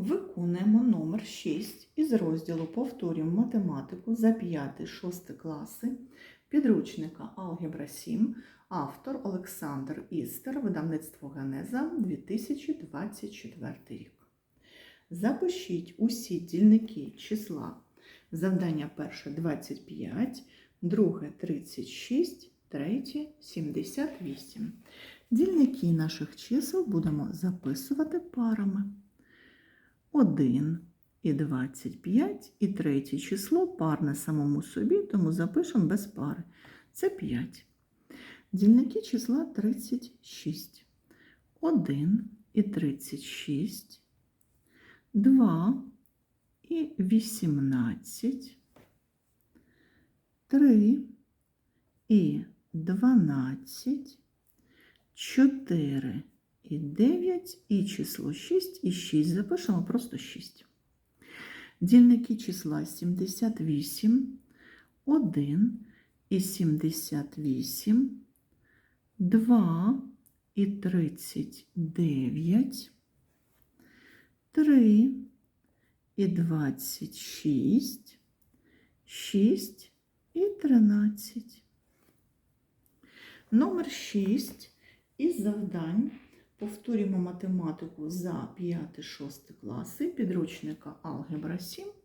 Виконуємо номер 6 із розділу Повторюємо математику за 5-6 класи підручника Алгебра 7, автор Олександр Істер, видавництво Генеза 2024 рік. Запишіть усі дільники числа. Завдання перше 25, друге 36, третє 78. Дільники наших чисел будемо записувати парами. 1 і 25, і третє число парне самому собі, тому запишемо без пари. Це 5. Дільники числа 36. 1 і 36, 2 і 18, 3 і 12, 4 і 9, і число 6 і 6. Запишемо просто 6. Дільники числа 78, 1 і 78, 2 і 39, 3 і 26, 6 і 13. Номер 6 із завдань повторюємо математику за 5-6 класи підручника Алгебра 7 виконано.